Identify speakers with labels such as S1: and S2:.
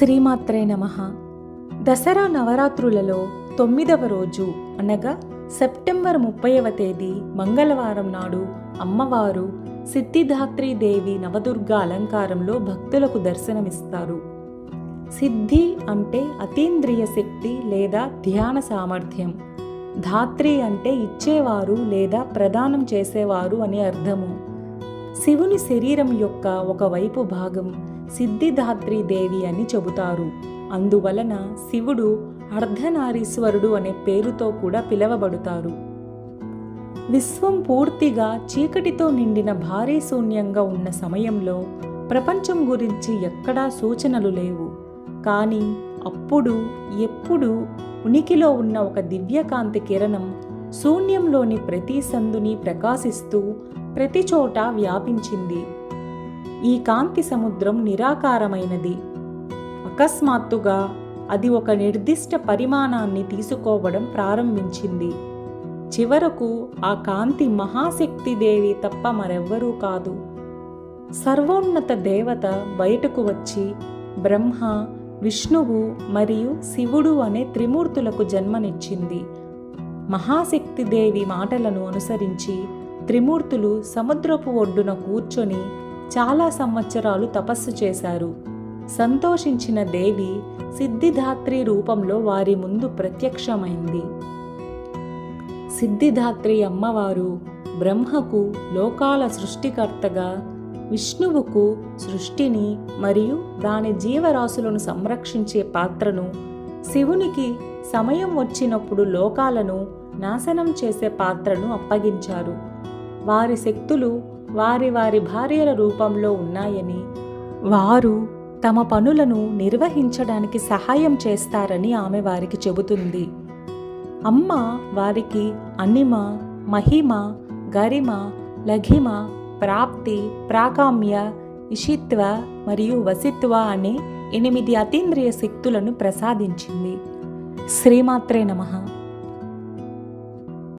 S1: శ్రీమాత్రే నమ. దసరా నవరాత్రులలో తొమ్మిదవ రోజు అనగా సెప్టెంబర్ ముప్పైవ తేదీ మంగళవారం నాడు అమ్మవారు సిద్ధిధాత్రి దేవి నవదుర్గ అలంకారంలో భక్తులకు దర్శనమిస్తారు. సిద్ధి అంటే అతీంద్రియ శక్తి లేదా ధ్యాన సామర్థ్యం. ధాత్రి అంటే ఇచ్చేవారు లేదా ప్రదానం చేసేవారు అని అర్థము. శివుని శరీరం యొక్క ఒకవైపు భాగం సిద్ధిదాత్రి దేవి అని చెబుతారు. అందువలన శివుడు అర్ధనారీశ్వరుడు అనే పేరుతో కూడా పిలవబడుతారు. విశ్వం పూర్తిగా చీకటితో నిండిన భారీ శూన్యంగా ఉన్న సమయంలో ప్రపంచం గురించి ఎక్కడా సూచనలు లేవు. కానీ అప్పుడు ఎప్పుడు ఉనికిలో ఉన్న ఒక దివ్యకాంతి కిరణం శూన్యంలోని ప్రతి సందుని ప్రకాశిస్తూ ప్రతి చోట వ్యాపించింది. ఈ కాంతి సముద్రం నిరాకారమైనది. అకస్మాత్తుగా అది ఒక నిర్దిష్ట పరిమాణాన్ని తీసుకోవడం ప్రారంభించింది. చివరకు ఆ కాంతి మహాశక్తిదేవి తప్ప మరెవ్వరూ కాదు. సర్వోన్నత దేవత బయటకు వచ్చి బ్రహ్మ విష్ణువు మరియు శివుడు అనే త్రిమూర్తులకు జన్మనిచ్చింది. మహాశక్తిదేవి మాటలను అనుసరించి త్రిమూర్తులు సముద్రపు ఒడ్డున కూర్చొని చాలా సంవత్సరాలు తపస్సు చేశారు. సంతోషించిన దేవి సిద్ధిధాత్రి రూపంలో వారి ముందు ప్రత్యక్షమైంది. సిద్ధిధాత్రి అమ్మవారు బ్రహ్మకు లోకాల సృష్టికర్తగా విష్ణువుకు సృష్టిని మరియు దాని జీవరాశులను సంరక్షించే పాత్రను శివునికి సమయం వచ్చినప్పుడు లోకాలను నాశనం చేసే పాత్రను అప్పగించారు. వారి శక్తులు వారి వారి భార్యల రూపంలో ఉన్నాయని వారు తమ పనులను నిర్వహించడానికి సహాయం చేస్తారని ఆమె వారికి చెబుతుంది. అమ్మ వారికి అనిమ మహిమ గరిమ లఘిమ ప్రాప్తి ప్రాకామ్య ఇషిత్వ మరియు వసిత్వ అనే ఎనిమిది అతీంద్రియ శక్తులను ప్రసాదించింది. శ్రీమాత్రే నమః.